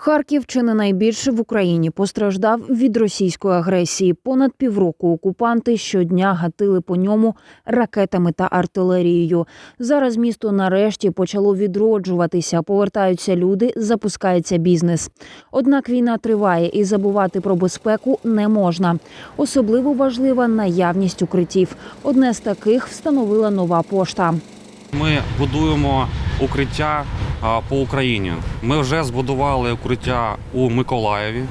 Харків чи не найбільше в Україні постраждав від російської агресії. Понад півроку окупанти щодня гатили по ньому ракетами та артилерією. Зараз місто нарешті почало відроджуватися. Повертаються люди, запускається бізнес. Однак війна триває і забувати про безпеку не можна. Особливо важлива наявність укриттів. Одне з таких встановила нова пошта. Ми будуємо укриття по Україні. Ми вже збудували укриття у Миколаєві.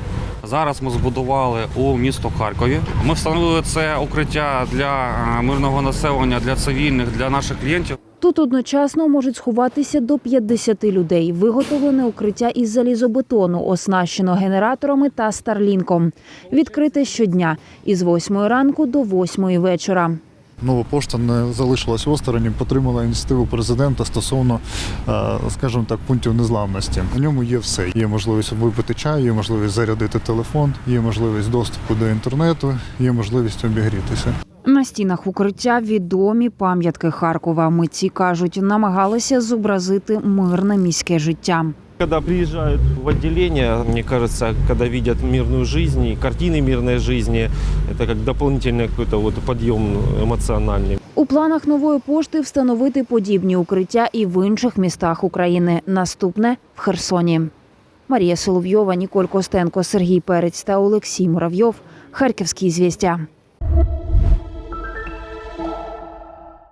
Зараз ми збудували у місто Харкові. Ми встановили це укриття для мирного населення, для цивільних, для наших клієнтів. Тут одночасно можуть сховатися до 50 людей. Виготовлене укриття із залізобетону, оснащено генераторами та старлінком. Відкрите щодня із 8 ранку до 8 вечора. Нова пошта не залишилась осторонь, підтримала ініціативу президента стосовно, е, скажімо так, пунктів незламності. У ньому є все. Є можливість випити чай, є можливість зарядити телефон, є можливість доступу до інтернету, є можливість обігрітися. На стінах укриття відомі пам'ятки Харкова. Митці кажуть, намагалися зобразити мирне міське життя. Когда приезжают в отделение, мне кажется, когда видят мирную жизнь и картины мирной жизни, это как дополнительный какой-то вот подъем эмоциональный. У планах нової пошти встановити подібні укриття і в інших містах України. Наступне в Херсоні. Марія Соловйова, Ніколь Костенко, Сергій Перець та Олексій Муравйов. Харківські звістя.